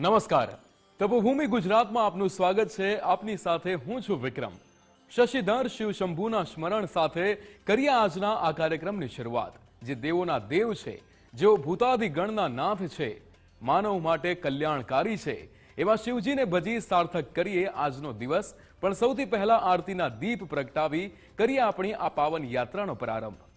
નમસ્કાર. તપોભૂમિ ગુજરાતમાં આપનું સ્વાગત છે. આપની સાથે હું છું વિક્રમ. શશિધર શિવ શંભુના સ્મરણ સાથે કરીએ આજના આ કાર્યક્રમની શરૂઆત. જે દેવોના દેવ છે, જેઓ ભૂતાધિગણના નાથ છે, માનવ માટે કલ્યાણકારી છે, એવા શિવજીને ભજી સાર્થક કરીએ આજનો દિવસ. પણ સૌથી પહેલા આરતીના દીપ પ્રગટાવી કરીએ આપણી આ પાવન યાત્રાનો પ્રારંભ.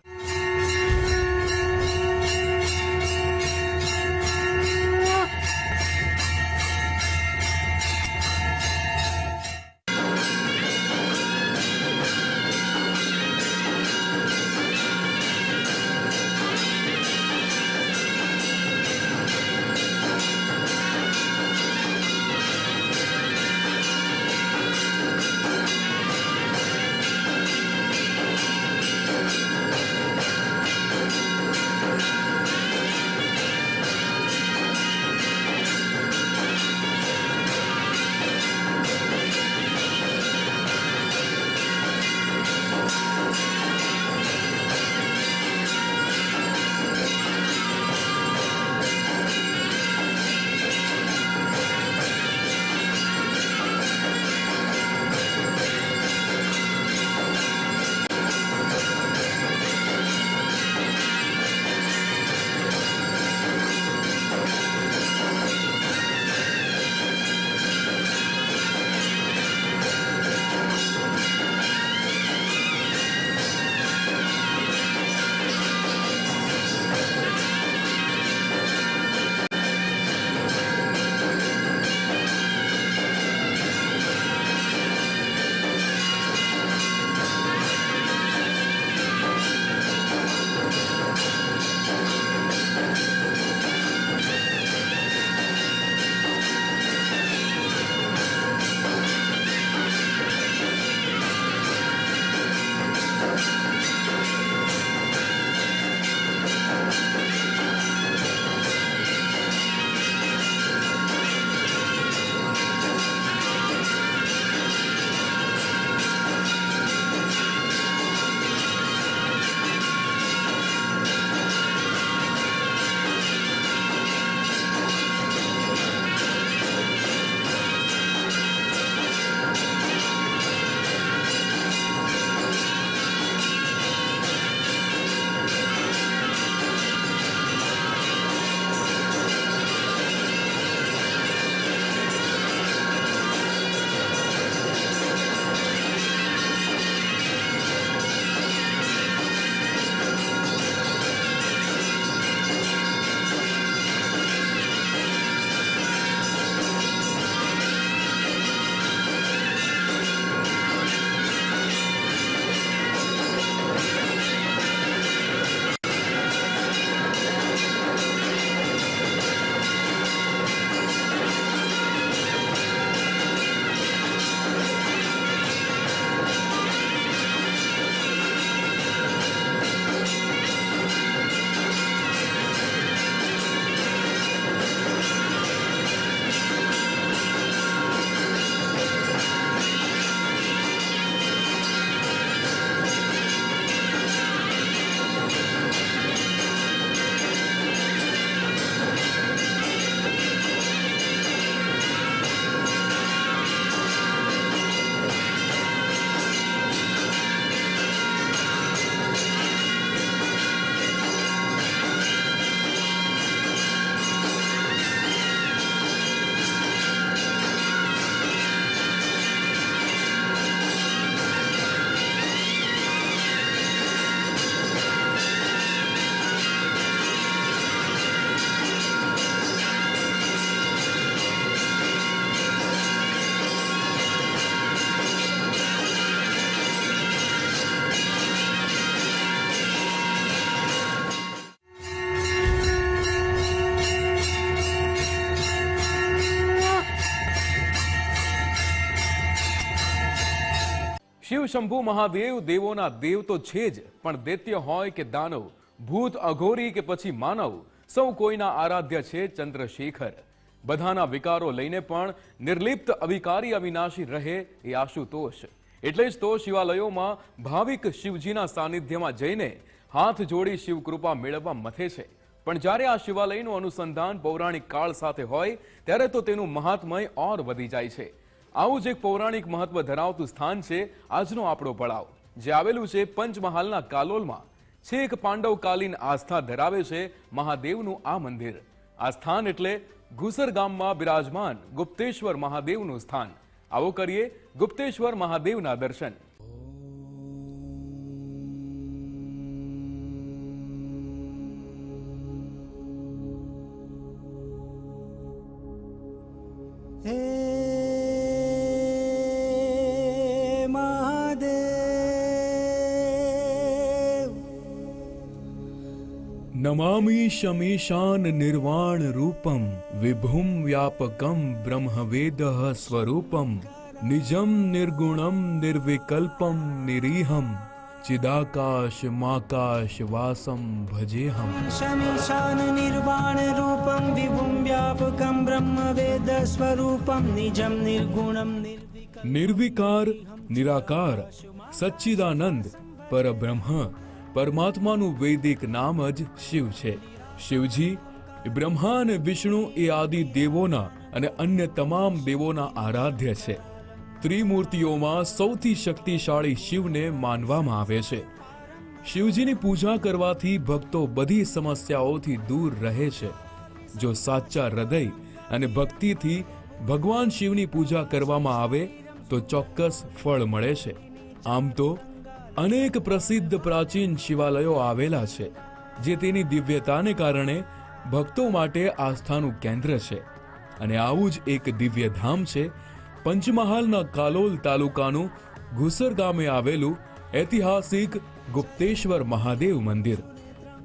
શંભુ મહાદેવ, દેવોના દેવ તો છે જ, પણ દૈત્ય હોય કે દાનવ, ભૂત, અઘોરી કે પછી માનવ, સૌ કોઈના આરાધ્ય છે ચંદ્રશેખર. બધાના વિકારો લઈને પણ નિર્લિપ્ત અવિકારી અવિનાશી રહે એ આશુતોષ. એટલે જ તો શિવાલયોમાં ભાવિક શિવજીના સાનિધ્યમાં જઈને હાથ જોડી શિવકૃપા મેળવવા મથે છે. પણ જ્યારે આ શિવાલયનું અનુસંધાન પૌરાણિક કાળ સાથે હોય, ત્યારે તો તેનું મહાત્મય ઓર વધી જાય છે. આવું જ એક પૌરાણિક મહત્વ ધરાવતું સ્થાન છે આજનો આપણો પડાવ, જે આવેલું છે પંચમહાલના કાલોલમાં. છેક પાંડવકાલીન આસ્થા ધરાવે છે મહાદેવનું આ મંદિર. આ સ્થાન એટલે ઘુસર ગામમાં બિરાજમાન ગુપ્તેશ્વર મહાદેવનું સ્થાન. આવો કરીએ ગુપ્તેશ્વર મહાદેવના દર્શન. नमामि शमीशान निर्वाण रूपम विभुम व्यापकम ब्रह्मवेद स्वरूपम निजम निर्गुणम निर्विकल्पम निरीहम चिदाकाश माकाश वासम भजे हम शमीशान निर्वाण रूपम विभुम व्यापकम ब्रह्मवेद स्वरूपम निजम निर्गुणम निर्विकार निराकार सच्चिदानंद पर ब्रह्म પરમાત્માનું વૈદિક નામ જ શિવ છે. શિવજી, બ્રહ્મા અને વિષ્ણુ એ આદિ દેવોના અને અન્ય તમામ દેવોના આરાધ્ય છે. ત્રિમૂર્તિઓમાં સૌથી શક્તિશાળી શિવને માનવામાં આવે છે. શિવજીની પૂજા કરવાથી ભક્તો બધી સમસ્યાઓથી દૂર રહે છે. જો સાચા હૃદય અને ભક્તિથી ભગવાન શિવની પૂજા કરવામાં આવે, તો ચોક્કસ ફળ મળે છે. આમ તો અનેક પ્રસિદ્ધ પ્રાચીન શિવાલયો આવેલા છે, જે તેની દિવ્યતાને કારણે ભક્તો માટે આસ્થાનું કેન્દ્ર છે. અને આવું જ એક દિવ્ય ધામ છે, પંચમહાલના કાલોલ તાલુકાનું ઘુસર ગામે આવેલું ઐતિહાસિક ગુપ્તેશ્વર મહાદેવ મંદિર,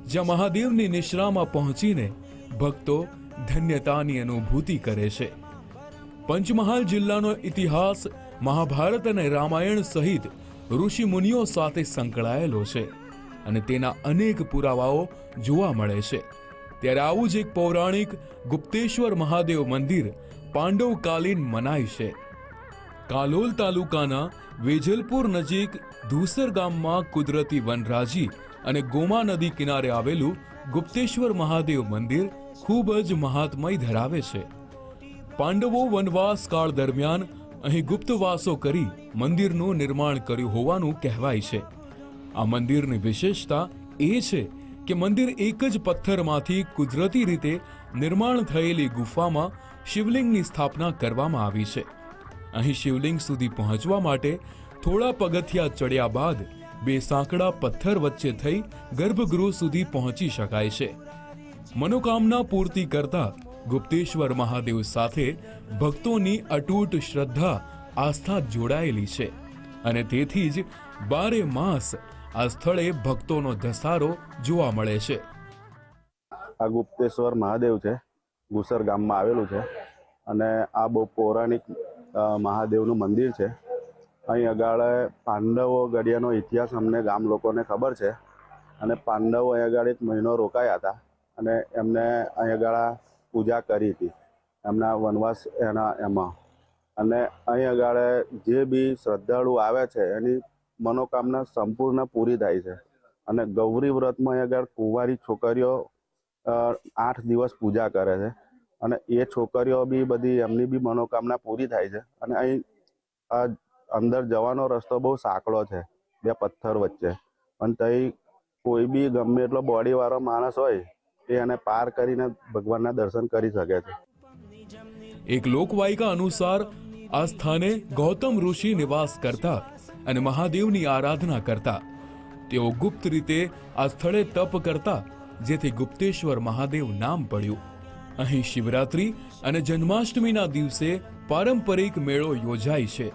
જ્યાં મહાદેવની નિશ્રામાં પહોંચીને ભક્તો ધન્યતાની અનુભૂતિ કરે છે. પંચમહાલ જિલ્લાનો ઇતિહાસ મહાભારત અને રામાયણ સહિત ઋષિ મુનિઓ સાથે સંકળાયેલો છે અને તેના અનેક પુરાવાઓ જોવા મળે છે. ત્યારે આવું જ એક પૌરાણિક ગુપ્તેશ્વર મહાદેવ મંદિર પાંડવકાલીન મનાય છે. કાલોલ તાલુકાના વેજલપુર નજીક ધુસર ગામમાં કુદરતી વનરાજી અને ગોમા નદી કિનારે આવેલું ગુપ્તેશ્વર મહાદેવ મંદિર ખૂબ જ મહાત્મય ધરાવે છે. પાંડવો વનવાસ કાળ દરમિયાન અહીં ગુપ્તવાસો કરી મંદિરનું નિર્માણ કર્યું હોવાનું કહેવાય છે. આ મંદિરની વિશેષતા એ છે કે મંદિર એક જ પથ્થરમાંથી કુદરતી રીતે નિર્માણ થયેલી ગુફામાં શિવલિંગની સ્થાપના કરવામાં આવી છે. અહીં શિવલિંગ સુધી પહોંચવા માટે થોડા પગથિયા ચડ્યા બાદ બે સાંકડા પથ્થર વચ્ચે થઈ ગર્ભગૃહ સુધી પહોંચી શકાય છે. મનોકામના પૂર્તિ કરતા ગુપ્તેશ્વર મહાદેવ સાથે ભક્તોની અટૂટ શ્રદ્ધા આસ્થા જોડાયેલી છે. અને તેથી જ બારે માસ આ સ્થળે ભક્તોનો ધસારો જોવા મળે છે. આ ગુપ્તેશ્વર મહાદેવ છે. ગુસર ગામમાં આવેલું છે. અને આ બહુ પૌરાણિક મહાદેવનું મંદિર છે. અહીં આગળ પાંડવો ગડિયાનો ઇતિહાસ અમને ગામ લોકોને ખબર છે. અને પાંડવો અહીં આગળ એક મહિનો રોકાયા હતા. અને એમને અહીં આગળ પૂજા કરી હતી, એમના વનવાસ એના એમાં. અને અહીં આગળ જે બી શ્રદ્ધાળુ આવે છે, એની મનોકામના સંપૂર્ણ પૂરી થાય છે. અને ગૌરી વ્રતમાં અહીં આગળ કુંવારી છોકરીઓ આઠ દિવસ પૂજા કરે છે. અને એ છોકરીઓ બી બધી એમની બી મનોકામના પૂરી થાય છે. અને અહીં અંદર જવાનો રસ્તો બહુ સાંકડો છે, બે પથ્થર વચ્ચે. અને તઈ કોઈ બી ગમે એટલો બોડીવાળો માણસ હોય એ એને પાર કરીને ભગવાનના દર્શન કરી શકે છે. એક લોકવાયકા અનુસાર આ સ્થાને ગૌતમ ઋષિ નિવાસ કરતા અને મહાદેવની આરાધના કરતા. તેઓ ગુપ્ત રીતે આ સ્થળે તપ કરતા, જેથી ગુપ્તેશ્વર મહાદેવ નામ પડ્યું. અહીં શિવરાત્રી અને જન્માષ્ટમીના દિવસે પારંપરિક મેળો યોજાય છે.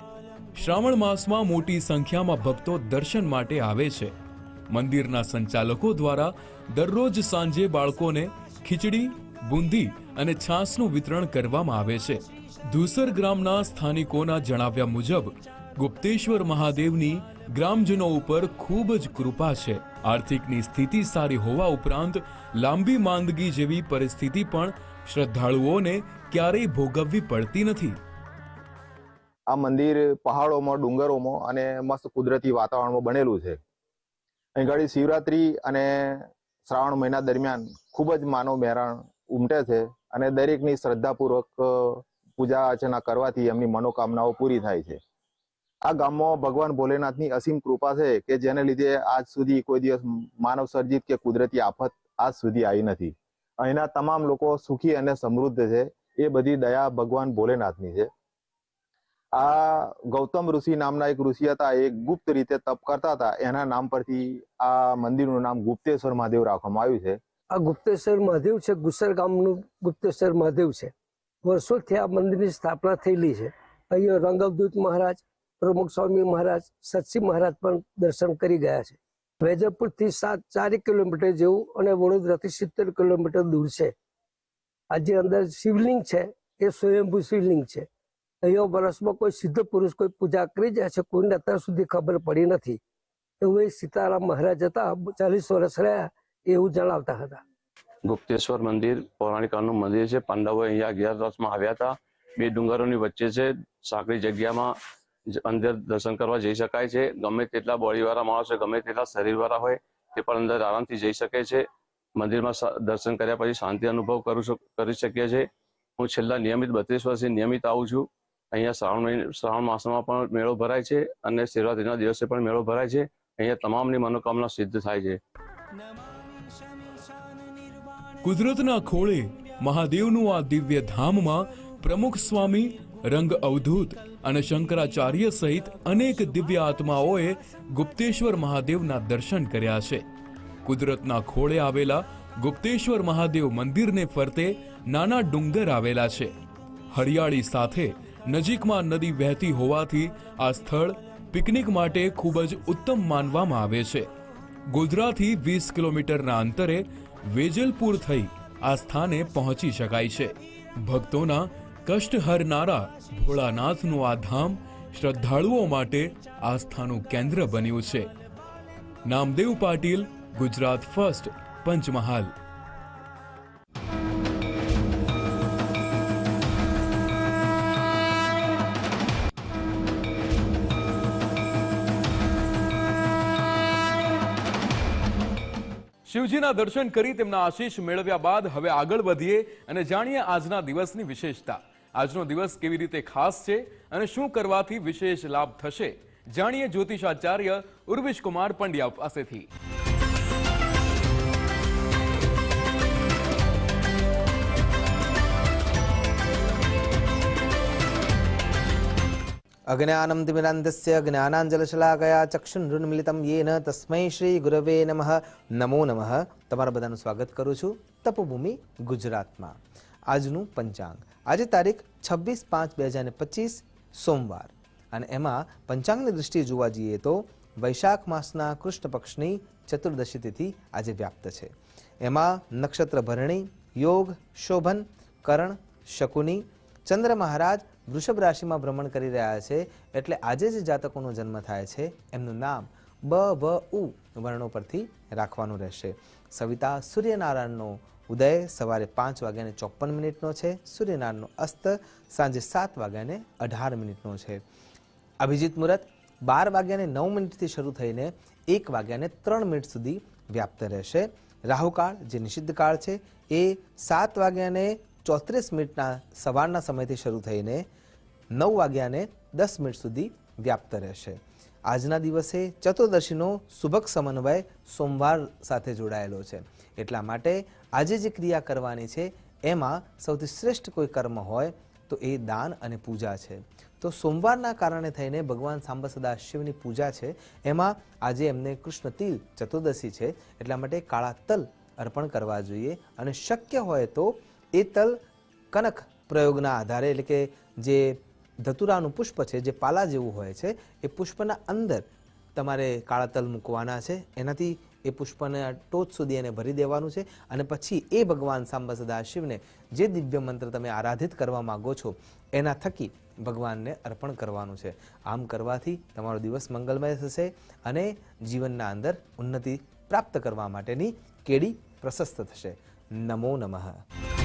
શ્રાવણ માસમાં મોટી સંખ્યામાં ભક્તો દર્શન માટે આવે છે. મંદિરના સંચાલકો દ્વારા દરરોજ સાંજે બાળકોને ખીચડી, બુંદી અને છાસનું વિતરણ કરવામાં આવે છે. ધુસર ગ્રામના સ્થાનિકોના જણાવ્યા મુજબ, ગુપ્તેશ્વર મહાદેવની ગ્રામજનો ઉપર ખૂબ જ કૃપા છે. આર્થિકની સ્થિતિ સારી હોવા ઉપરાંત, લાંબી માંદગી જેવી પરિસ્થિતિ પણ શ્રદ્ધાળુઓને ક્યારેય ભોગવવી પડતી નથી. આ મંદિર પહાડોમાં, ડુંગરોમાં અને મસ્ત કુદરતી વાતાવરણમાં બનેલું છે. અહીં ઘડી શિવરાત્રી અને શ્રાવણ મહિના દરમિયાન ખૂબ જ માનવ મહેરાણ ઉમટે છે અને દરેકની શ્રદ્ધાપૂર્વક પૂજા અર્ચના કરવાથી એમની મનોકામનાઓ પૂરી થાય છે. આ ગામમાં ભગવાન ભોલેનાથની અસીમ કૃપા છે કે જેને લીધે આજ સુધી કોઈ દિવસ માનવ સર્જિત કે કુદરતી આફત આજ સુધી આવી નથી. અહીંના તમામ લોકો સુખી અને સમૃદ્ધ છે. એ બધી દયા ભગવાન ભોલેનાથની છે. આ ગૌતમ ઋષિ નામના એક ઋષિ હતા, એ ગુપ્ત રીતે તપ કરતા હતા. એના નામ પરથી આ મંદિરનું નામ ગુપ્તેશ્વર મહાદેવ રાખવામાં આવ્યું છે. આ ગુપ્તેશ્વર મહાદેવ છે ગુસર ગામનું ગુપ્તેશ્વર મહાદેવ છે. વર્ષોથી આ મંદિરની સ્થાપના થયેલી છે. અહીંયા રંગવદૂત મહારાજ, પ્રમુખ સ્વામી મહારાજ, સતસિંહ મહારાજ પણ દર્શન કરી ગયા છે. વેજરપુરથી સાત ચારેક કિલોમીટર જેવું અને વડોદરાથી સિત્તેર કિલોમીટર દૂર છે. આ જે અંદર શિવલિંગ છે, એ સ્વયંભૂ શિવલિંગ છે. અહીંયા વર્ષમાં કોઈ સિદ્ધ પુરુષ કોઈ પૂજા કરી જાય છે, કોઈને અત્યાર સુધી ખબર પડી નથી. એવું એ સીતારામ મહારાજ હતા, ચાલીસ વર્ષ રહ્યા એવું જણાવતા હતા. ગુપ્તેશ્વર મંદિર, પૌરાણિક કાળનું મંદિર છે. પાંડવો અહીંયા અગિયારસમાં આવ્યા હતા. બે ડુંગરોની વચ્ચે છે. સાંકડી જગ્યામાં અંદર દર્શન કરવા જઈ શકાય છે. ગમે તેટલા બોડીવાળા માણસો ગમે તેટલા શરીરવાળા હોય, તે પણ અંદર આરામથી જઈ શકે છે. મંદિરમાં દર્શન કર્યા પછી શાંતિ અનુભવ કરું છું શકીએ છીએ હું છેલ્લા નિયમિત બત્રીસ વર્ષથી નિયમિત આવું છું. અહીંયા શ્રાવણ મહિને શ્રાવણ માસમાં પણ મેળો ભરાય છે અને શિવરાત્રીના દિવસે પણ મેળો ભરાય છે. અહીંયા તમામની મનોકામના સિદ્ધ થાય છે. કુદરતના ખોળે મહાદેવનું આ દિવ્ય ધામમાં પ્રમુખ સ્વામી, રંગ અવધૂત અને શંકરાચાર્ય સહિત અનેક દિવ્ય આત્માઓએ ગુપ્તેશ્વર મહાદેવના દર્શન કર્યા છે. કુદરતના ખોળે આવેલા ગુપ્તેશ્વર મહાદેવ મંદિરને ફરતે નાના ડુંગર આવેલા છે. હરિયાળી સાથે નજીકમાં નદી વહેતી હોવાથી આ સ્થળ પિકનિક માટે ખૂબ જ ઉત્તમ માનવામાં આવે છે. ગોધરાથી વીસ કિલોમીટરના અંતરે વેજલપુર થઈ આ સ્થાને પહોંચી શકાય છે. ભક્તોના કષ્ટ હરનારા ભોળાનાથનું આ ધામ શ્રદ્ધાળુઓ માટે આસ્થાનું કેન્દ્ર બન્યું છે. નામદેવ પાટીલ, ગુજરાત ફર્સ્ટ, પંચમહાલ શિવજીના દર્શન કરી તેમના આશીષ મેળવ્યા બાદ હવે આગળ વધીએ અને જાણીએ આજના દિવસની વિશેષતા. આજનો દિવસ કેવી રીતે ખાસ છે અને શું કરવાથી વિશેષ લાભ થશે? જાણીએ જ્યોતિષાચાર્ય ઉર્વિશ કુમાર પંડ્યા પાસેથી. અજ્ઞાનમ તિમિરાંતસ્ય જ્ઞાનાંજલશલાકયા ચક્ષુન્મૃન્મિલિતમ યેન તસ્મૈ શ્રી ગુરવે નમઃ નમો નમઃ તમારા બધાનું સ્વાગત કરું છું તપભૂમિ ગુજરાતમાં આજનું પંચાંગ આજે તારીખ છવ્વીસ પાંચ બે હજાર પચીસ સોમવાર અને એમાં પંચાંગની દૃષ્ટિએ જોવા જઈએ તો વૈશાખ માસના કૃષ્ણ પક્ષની ચતુર્દશી તિથિ આજે વ્યાપ્ત છે એમાં નક્ષત્ર ભરણી યોગ શોભન કરણ શકુની ચંદ્ર મહારાજ વૃષભ રાશિમાં ભ્રમણ કરી રહ્યા છે એટલે આજે જે જાતકોનો જન્મ થાય છે. એમનું નામ બ, વ, ઉ વર્ણો પરથી રાખવાનું રહેશે. સવિતા સૂર્યનારાયણનો ઉદય સવારે પાંચ વાગ્યાને ચોપન મિનિટનો છે. સૂર્યનારાયણનો અસ્ત સાંજે સાત વાગ્યાને અઢાર મિનિટનો છે. અભિજીત મુહૂર્ત બાર વાગ્યાને નવ મિનિટથી શરૂ થઈને એક વાગ્યાને ત્રણ મિનિટ સુધી વ્યાપ્ત રહેશે. રાહુકાળ, જે નિષિદ્ધ કાળ છે, એ સાત વાગ્યાને ચોત્રીસ મિનિટના સવારના સમયથી શરૂ થઈને નવ વાગ્યાને દસ મિનિટ સુધી વ્યાપ્ત રહેશે. આજના દિવસે ચતુર્દશીનો સુભક સમન્વય સોમવાર સાથે જોડાયેલો છે. એટલા માટે આજે જે ક્રિયા કરવાની છે, એમાં સૌથી શ્રેષ્ઠ કોઈ કર્મ હોય તો એ દાન અને પૂજા છે. તો સોમવારના કારણે થઈને ભગવાન સાંબ શિવની પૂજા છે, એમાં આજે એમને કૃષ્ણ તિલ ચતુર્દશી છે, એટલા માટે કાળા તલ અર્પણ કરવા જોઈએ અને શક્ય હોય તો એ તલ કનક પ્રયોગના આધારે એટલે કે જે ધતુરાનું પુષ્પ છે, જે પાલા જેવું હોય છે, એ પુષ્પના અંદર તમારે કાળા તલ મૂકવાના છે. એનાથી એ પુષ્પને ટોચ સુધી એને ભરી દેવાનું છે અને પછી એ ભગવાન સાંબ સદા શિવને જે દિવ્ય મંત્ર તમે આરાધિત કરવા માગો છો, એના થકી ભગવાનને અર્પણ કરવાનું છે. આમ કરવાથી તમારો દિવસ મંગલમય થશે અને જીવનના અંદર ઉન્નતિ પ્રાપ્ત કરવા માટેની કેડી પ્રશસ્ત થશે. નમો નમઃ.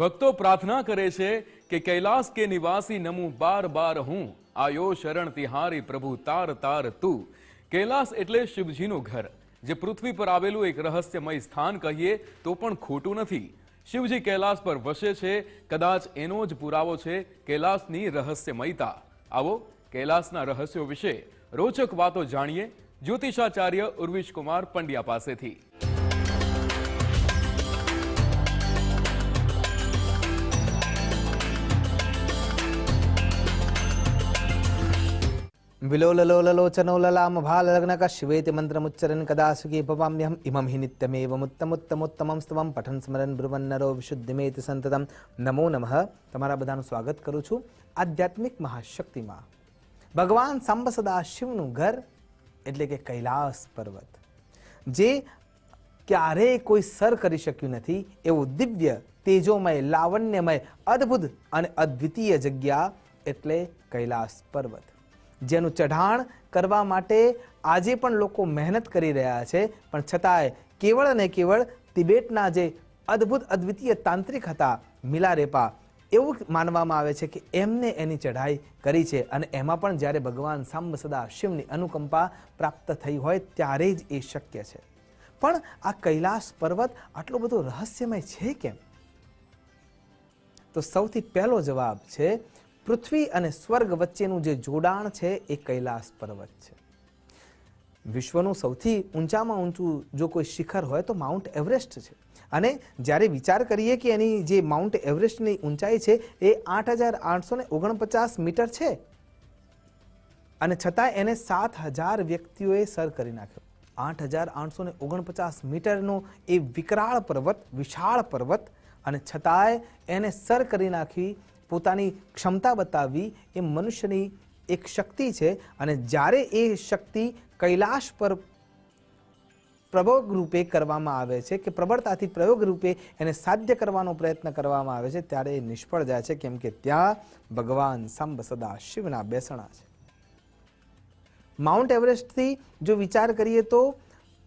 ભક્તો પ્રાર્થના કરે છે કે કૈલાસ કે નિવાસી નમું બાર બાર હું. આયો શરણ તિહારી પ્રભુ તાર તાર તું. કૈલાસ એટલે શિવજીનું ઘર. જે પૃથ્વી પર આવેલું એક રહસ્યમય સ્થાન કહીએ તો પણ ખોટું નથી. શિવજી કૈલાસ પર વસે છે, કદાચ એનો જ પુરાવો છે કૈલાસની રહસ્યમયતા. આવો કૈલાસના રહસ્યો વિશે રોચક વાતો જાણીએ જ્યોતિષાચાર્ય ઉર્વિશ કુમાર પંડ્યા પાસેથી. વિલોલલોલલોચનો લલામ ભાલગ્નક શિવેતિ મંત્રમુચ્ચરન કદા સુખી ભવામ્યહમ ઇમમ હિ નિત્યમેવમુત્તમોત્તમોત્તમં સ્તવમ પઠન સ્મરન બ્રુવન્નરો વિશુદ્ધિમેતિ સંતતમ નમો નમઃ તમારા બધાનું સ્વાગત કરું છું આધ્યાત્મિક મહાશક્તિમાં ભગવાન સાંબ સદા શિવનું ઘર એટલે કે કૈલાસ પર્વત જે ક્યારેય કોઈ સર કરી શક્યું નથી એવું દિવ્ય તેજોમય લાવણ્યમય અદ્ભુત અને અદ્વિતીય જગ્યા એટલે કૈલાસ પર્વત જેનું ચઢાણ કરવા માટે આજે પણ લોકો મહેનત કરી રહ્યા છે. પણ છતાંય કેવળ અને કેવળ તિબેટના જે અદ્ભુત અદ્વિતીય તાંત્રિક હતા, મિલારેપા, એવું માનવામાં આવે છે કે એમને એની ચઢાઈ કરી છે અને એમાં પણ જ્યારે ભગવાન સાંબ સદા શિવની અનુકંપા પ્રાપ્ત થઈ હોય ત્યારે જ એ શક્ય છે. પણ આ કૈલાસ પર્વત આટલો બધો રહસ્યમય છે કેમ? તો સૌથી પહેલો જવાબ છે પૃથ્વી અને સ્વર્ગ વચ્ચેનું જે જોડાણ છે એ કૈલાસ પર્વત છે. વિશ્વનું સૌથી ઊંચામાં ઊંચું જો કોઈ શિખર હોય તો માઉન્ટ એવરેસ્ટ છે. અને જ્યારે વિચાર કરીએ કે એની જે માઉન્ટ એવરેસ્ટની ઊંચાઈ છે એ આઠ હજાર આઠસો ને ઓગણપચાસ મીટર છે. અને છતાં એને સાત હજાર વ્યક્તિઓએ સર કરી નાખ્યો. આઠ હજાર આઠસો ને ઓગણપચાસ મીટરનો એ વિકરાળ પર્વત, વિશાળ પર્વત અને છતાંય એને સર કરી નાખી પોતાની ક્ષમતા બતાવવી એ મનુષ્યની એક શક્તિ છે અને જ્યારે એ શક્તિ કૈલાશ પર પ્રયોગ રૂપે કરવામાં આવે છે કે પ્રબળતાથી પ્રયોગ રૂપે એને સાધ્ય કરવાનો પ્રયત્ન કરવામાં આવે છે, ત્યારે એ નિષ્ફળ જાય છે, કેમ કે ત્યાં ભગવાન સંબ સદા શિવના બેસણા છે. માઉન્ટ એવરેસ્ટથી જો વિચાર કરીએ તો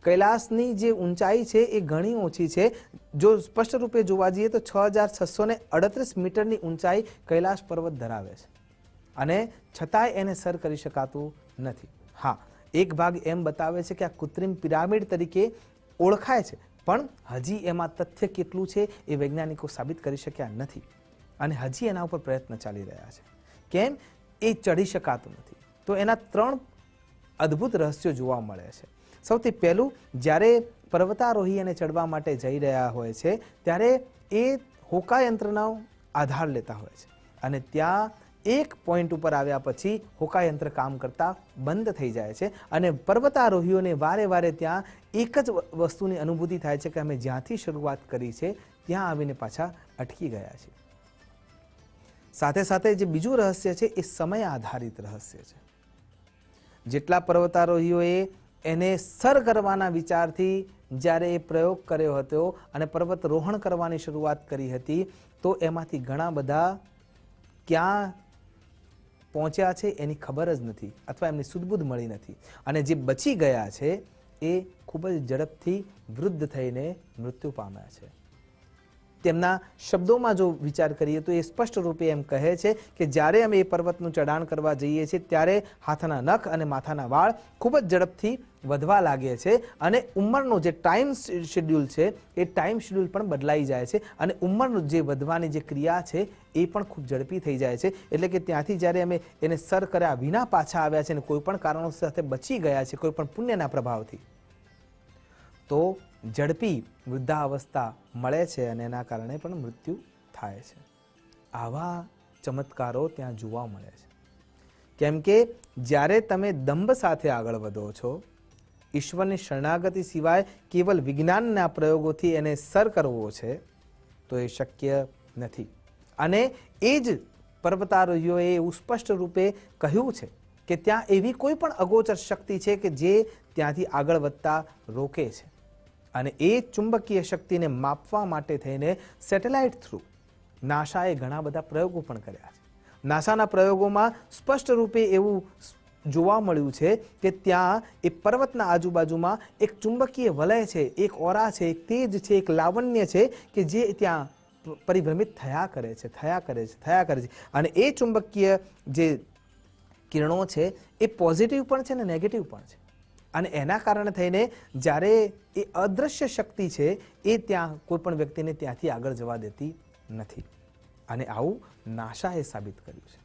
કૈલાસની જે ઊંચાઈ છે એ ઘણી ઓછી છે. જો સ્પષ્ટ રૂપે જોવા જઈએ તો છ હજાર છસો ને અડત્રીસ મીટરની ઊંચાઈ કૈલાસ પર્વત ધરાવે છે. અને છતાંય એને સર કરી શકાતું નથી. હા, એક ભાગ એમ બતાવે છે કે આ કૃત્રિમ પિરામિડ તરીકે ઓળખાય છે, પણ હજી એમાં તથ્ય કેટલું છે એ વૈજ્ઞાનિકો સાબિત કરી શક્યા નથી. અને હજી એના ઉપર પ્રયત્ન ચાલી રહ્યા છે. કેમ? એ ચડી શકાતું નથી. તો એના ત્રણ અદ્ભુત રહસ્યો જોવા મળે છે. સૌથી પહેલું જ્યારે પર્વતારોહી એને ચડવા માટે જઈ રહ્યા હોય છે, ત્યારે એ હોકાયંત્રનો આધાર લેતા હોય છે. અને ત્યાં એક પોઈન્ટ ઉપર આવ્યા પછી હોકાયંત્ર કામ કરતા બંધ થઈ જાય છે અને પર્વતારોહીઓને વારે વારે ત્યાં એક જ વસ્તુની અનુભૂતિ થાય છે કે અમે જ્યાંથી શરૂઆત કરી છે, ત્યાં આવીને પાછા અટકી ગયા છે સાથે સાથે જે બીજું રહસ્ય છે, એ સમય આધારિત રહસ્ય છે. જેટલા પર્વતારોહીઓએ એને સર કરવાના વિચારથી જ્યારે એ પ્રયોગ કર્યો હતો અને પર્વત રોહણ કરવાની શરૂઆત કરી હતી, તો એમાંથી ઘણા બધા ક્યાં પહોંચ્યા છે એની ખબર જ નથી અથવા એમની સુદબુદ મળી નથી. અને જે બચી ગયા છે એ ખૂબ જ ઝડપથી વૃદ્ધ થઈને મૃત્યુ પામ્યા છે. તેમના શબ્દોમાં જો વિચાર કરીએ તો એ સ્પષ્ટ રૂપે એમ કહે છે કે જ્યારે અમે એ પર્વતનું ચઢાણ કરવા જઈએ છીએ, ત્યારે હાથના નખ અને માથાના વાળ ખૂબ જ ઝડપથી વધવા લાગે છે અને ઉંમરનો જે ટાઈમ શેડ્યુલ છે, એ ટાઈમ શેડ્યુલ પણ બદલાઈ જાય છે અને ઉંમરનું જે વધવાની જે ક્રિયા છે, એ પણ ખૂબ ઝડપી થઈ જાય છે. એટલે કે ત્યાંથી જ્યારે અમે એને સર કર્યા વિના પાછા આવ્યા છે અને કોઈ પણ કારણો સાથે બચી ગયા છે, કોઈ પણ પુણ્યના પ્રભાવથી. તો ઝડપી વૃદ્ધાવસ્થા મળે છે અને એના કારણે પણ મૃત્યુ થાય છે. આવા ચમત્કારો ત્યાં જોવા મળે છે. કેમ કે જ્યારે તમે દંભ સાથે આગળ વધો છો, ઈશ્વરની શરણાગતિ સિવાય કેવલ વિજ્ઞાનના પ્રયોગોથી એને સર કરવો છે, તો એ શક્ય નથી. અને એ જ પર્વતારોહીઓએ એવું સ્પષ્ટ રૂપે કહ્યું છે કે ત્યાં એવી કોઈ પણ અગોચર શક્તિ છે કે જે ત્યાંથી આગળ વધતા રોકે છે. અને એ ચુંબકીય શક્તિને માપવા માટે થઈને સેટેલાઇટ થ્રુ નાસાએ ઘણા બધા પ્રયોગો પણ કર્યા છે. નાસાના પ્રયોગોમાં સ્પષ્ટ રૂપે એવું જોવા મળ્યું છે કે ત્યાં એ પર્વતના આજુબાજુમાં એક ચુંબકીય વલય છે, એક ઓરા છે, એક તેજ છે, એક લાવણ્ય છે કે જે ત્યાં પરિભ્રમિત થયા કરે છે, થયા કરે છે, થયા કરે છે. અને એ ચુંબકીય જે કિરણો છે એ પોઝિટિવ પણ છે ને નેગેટિવ પણ છે. અને એના કારણે થઈને જ્યારે એ અદૃશ્ય શક્તિ છે, એ ત્યાં કોઈપણ વ્યક્તિને ત્યાંથી આગળ જવા દેતી નથી. અને આવું નાસાએ સાબિત કર્યું છે.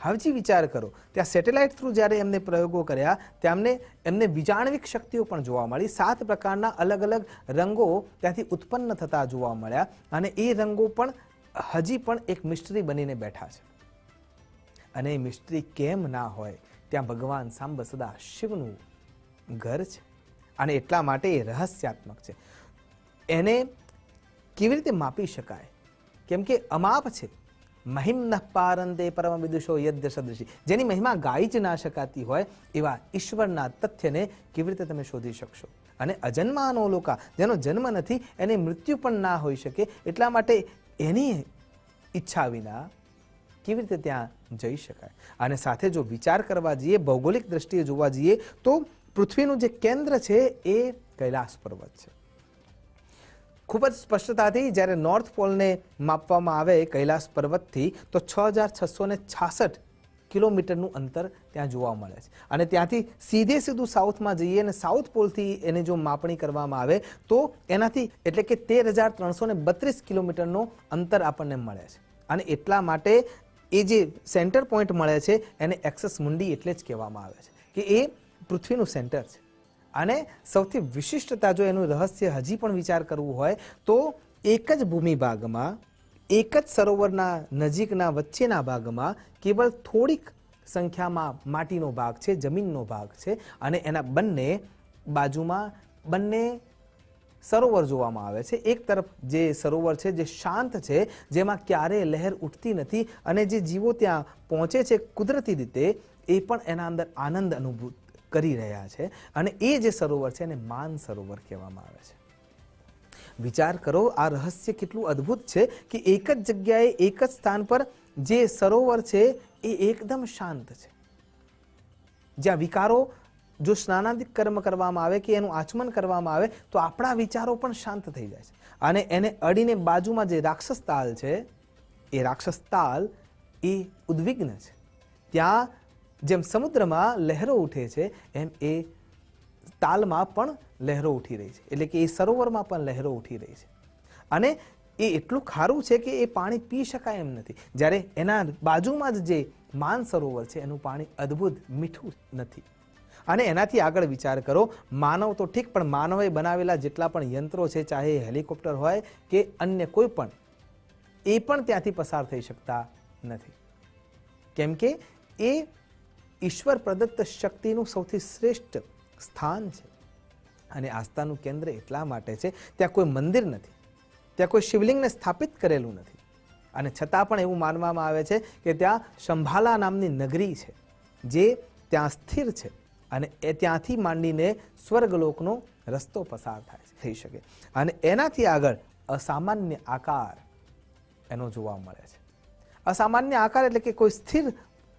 હવેજી વિચાર કરો, ત્યાં સેટેલાઇટ થ્રુ જ્યારે એમને પ્રયોગો કર્યા તેમને એમને વિજાણવિક શક્તિઓ પણ જોવા મળી. સાત પ્રકારના અલગ અલગ રંગો ત્યાંથી ઉત્પન્ન થતા જોવા મળ્યા અને એ રંગો પણ હજી પણ એક મિસ્ટ્રી બનીને બેઠા છે. અને એ મિસ્ટ્રી કેમ ના હોય, ત્યાં ભગવાન સાંબ સદા શિવનું ઘર છે અને એટલા માટે એ રહસ્યાત્મક છે. એને કેવી રીતે માપી શકાય? કેમ કે અમાપ છે. મહિમ નપારંદે પરમ વિદુષો યદ્ય સદૃશી. જેની મહિમા ગાઈ જ ના શકાતી હોય એવા ઈશ્વરના તથ્યને કેવી રીતે તમે શોધી શકશો? અને અજન્માનો લોકા, જેનો જન્મ નથી, એને મૃત્યુ પણ ના હોઈ શકે, એટલા માટે એની ઈચ્છા વિના કેવી રીતે ત્યાં જઈ શકાય? અને સાથે જો વિચાર કરવા જઈએ, ભૌગોલિક દ્રષ્ટિએ જોવા જઈએ, તો પૃથ્વીનું જે કેન્દ્ર છે એ કૈલાસ પર્વત છે. ખૂબ જ સ્પષ્ટતાથી જ્યારે નોર્થ પોલને માપવામાં આવે કૈલાસ પર્વતથી, તો છ હજાર છસો છાસઠ કિલોમીટરનું અંતર ત્યાં જોવા મળે છે. અને ત્યાંથી સીધે સીધું સાઉથમાં જઈએ અને સાઉથ પોલથી એની જો માપણી કરવામાં આવે, તો એનાથી એટલે કે તેર હજાર ત્રણસો ને બત્રીસ કિલોમીટરનો અંતર આપણને મળે છે. અને એટલા માટે એ જે સેન્ટર પોઈન્ટ મળે છે, એને એક્સેસ મુંડી એટલે જ કહેવામાં આવે છે. કે એ પૃથ્વીનું સેન્ટર છે. અને સૌથી વિશિષ્ટતા જો એનું રહસ્ય હજી પણ વિચાર કરવું હોય, તો એક જ ભૂમિ ભાગમાં એક જ સરોવરના નજીકના વચ્ચેના ભાગમાં કેવળ થોડીક સંખ્યામાં માટીનો ભાગ છે, જમીનનો ભાગ છે અને એના બંને બાજુમાં બંને સરોવર જોવામાં આવે છે. એક તરફ જે સરોવર છે જે શાંત છે, જેમાં ક્યારેય લહેર ઉઠતી નથી અને જે જીવો ત્યાં પહોંચે છે કુદરતી રીતે, એ પણ એના અંદર આનંદ અનુભૂત કરી રહ્યા છે અને એ જે સરોવર છે એને માન સરોવર કહેવામાં આવે છે. વિચાર કરો, આ રહસ્ય કેટલું અદ્ભુત છે કે એક જ જગ્યાએ એક જ સ્થાન પર જે સરોવર છે એ એકદમ શાંત છે. જ્યાં વિકારો જો સ્નાનાદિક કર્મ કરવામાં આવે કે એનું આચમન કરવામાં આવે તો આપણા વિચારો પણ શાંત થઈ જાય છે. અને એને અડીને બાજુમાં જે રાક્ષસ તાલ છે, એ રાક્ષસ તાલ એ ઉદ્વિગ્ન છે. ત્યાં જેમ સમુદ્રમાં લહેરો ઉઠે છે, એમ એ તાલમાં પણ લહેરો ઉઠી રહી છે. એટલે કે એ સરોવરમાં પણ લહેરો ઉઠી રહી છે. અને એ એટલું ખારું છે કે એ પાણી પી શકાય એમ નથી. જ્યારે એના બાજુમાં જ જે માન સરોવર છે, એનું પાણી અદ્ભુત મીઠું નથી. અને એનાથી આગળ વિચાર કરો, માનવ તો ઠીક, પણ માનવે બનાવેલા જેટલા પણ યંત્રો છે, ચાહે હેલિકોપ્ટર હોય કે અન્ય કોઈ પણ, એ પણ ત્યાંથી પસાર થઈ શકતા નથી. કેમ કે એ ઈશ્વર પ્રદત્ત શક્તિનું સૌથી શ્રેષ્ઠ સ્થાન છે. અને આસ્થાનું કેન્દ્ર એટલા માટે છે, ત્યાં કોઈ મંદિર નથી, ત્યાં કોઈ શિવલિંગને સ્થાપિત કરેલું નથી. અને છતાં પણ એવું માનવામાં આવે છે કે ત્યાં શંભાલા નામની નગરી છે, જે ત્યાં સ્થિર છે અને એ ત્યાંથી માંડીને સ્વર્ગલોકનો રસ્તો પસાર થાય થઈ શકે. અને એનાથી આગળ અસામાન્ય આકાર એનો જોવા મળે છે. અસામાન્ય આકાર એટલે કે કોઈ સ્થિર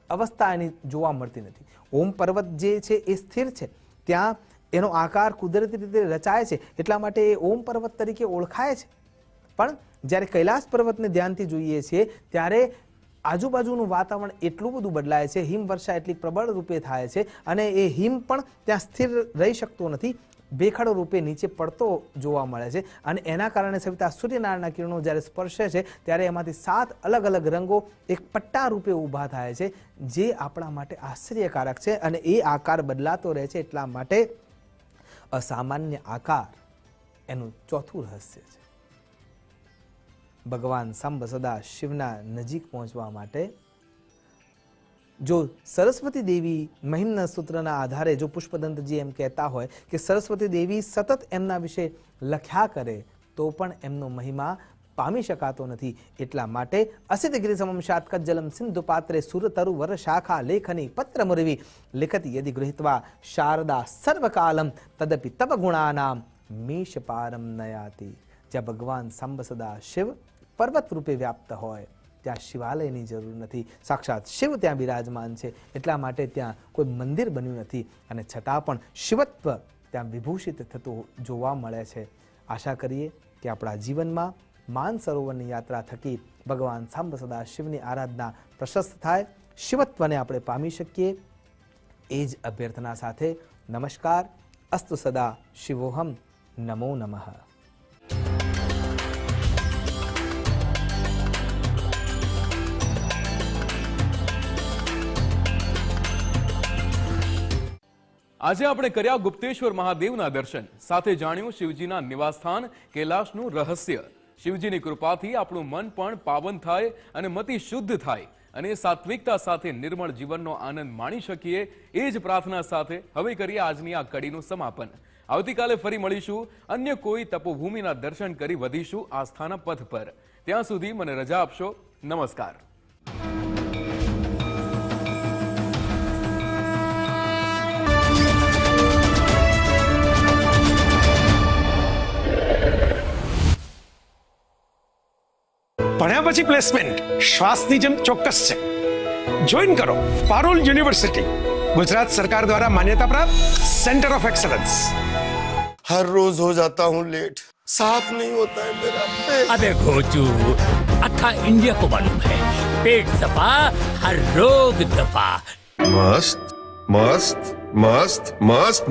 અવસ્થા એની જોવા મળતી નથી. ઓમ પર્વત જે છે એ સ્થિર છે. ત્યાં એનો આકાર કુદરતી રીતે રચાય છે. એટલા માટે એ ઓમ પર્વત તરીકે ઓળખાય છે. પણ જ્યારે કૈલાસ પર્વતને ધ્યાનથી જોઈએ છીએ, ત્યારે આજુબાજુનું વાતાવરણ એટલું બધું બદલાય છે. હિમવર્ષા એટલી પ્રબળ રૂપે થાય છે અને એ હિમ પણ ત્યાં સ્થિર રહી શકતો નથી. ભેખડ રૂપે નીચે પડતો જોવા મળે છે અને એના કારણે સવિતા સૂર્યનારાયણના કિરણો જ્યારે સ્પર્શે છે, ત્યારે એમાંથી સાત અલગ અલગ રંગો એક પટ્ટા રૂપે ઊભા થાય છે, જે આપણા માટે આશ્ચર્યકારક છે અને એ આકાર બદલાતો રહે છે એટલા માટે અસામાન્ય આકાર એનું ચોથું રહસ્ય છે. ભગવાન સંભ સદા શિવના નજીક પહોંચવા માટે જો સરસ્વતી દેવી મહિમના સૂત્રના આધારે જો પુષ્પદંતજી એમ કહેતા હોય કે સરસ્વતી દેવી સતત એમના વિશે લખ્યા કરે, તો પણ એમનો મહિમા પામી શકાતો નથી. એટલા માટે અસિત ગિરી સમમ શાત્કત જલમ સિંધુ પાત્રે સુરતરુ વર શાખા લેખની પત્ર મુરવી. લિખતી યદિ ગૃહિત્વા શારદા સર્વકાલમ તદપી તપ ગુણાનામ મીશ પારમ નયાતિ. જ્યાં ભગવાન સાંબ સદા શિવ પર્વત રૂપે વ્યાપ્ત હોય. ત્યાં શિવાલયની જરૂર નથી. સાક્ષાત શિવ ત્યાં બિરાજમાન છે. એટલા માટે ત્યાં કોઈ મંદિર બન્યું નથી અને છતાં પણ શિવત્વ ત્યાં વિભૂષિત થતું જોવા મળે છે. આશા કરીએ કે આપણા જીવનમાં માન સરોવરની યાત્રા થકી ભગવાન સાંબ શિવની આરાધના પ્રશસ્ત થાય. શિવત્વને આપણે પામી શકીએ. એ જ અભ્યર્થના સાથે નમસ્કાર. અસ્તુ સદા શિવોહમ. નમો નમઃ. આજે આપણે કર્યા ગુપ્તેશ્વર મહાદેવના દર્શન. સાથે જાણ્યું શિવજીના નિવાસસ્થાન કૈલાશનું રહસ્ય. શિવજીની કૃપાથી આપણું મન પણ પાવન થાય અને મતિ શુદ્ધ થાય. અને સાત્વિકતા સાથે નિર્મળ જીવનનો આનંદ માણી શકીએ એ જ પ્રાર્થના સાથે હવે કરીએ આજની આ કડીનું સમાપન. આવતીકાલે ફરી મળીશું. અન્ય કોઈ તપોભૂમિના દર્શન કરી વધીશું આસ્થાના પથ પર. ત્યાં સુધી મને રજા આપશો. નમસ્કાર. ભણ્યા પછી પ્લેસમેન્ટ શ્વાસની જેમ ચોક્કસ છે જોઈન કરો પારોલ યુનિવર્સિટી ગુજરાત સરકાર દ્વારા માન્યતા પ્રાપ્ત સેન્ટર ઓફ एक्सलेंस हर रोज हो जाता हूँ लेट साथ नहीं होता है मेरा पेट अबे घोचू अक्खा इंडिया को मालूम है पेट दफा हर रोग दफा मस्त मस्त मस्त मस्त मस्त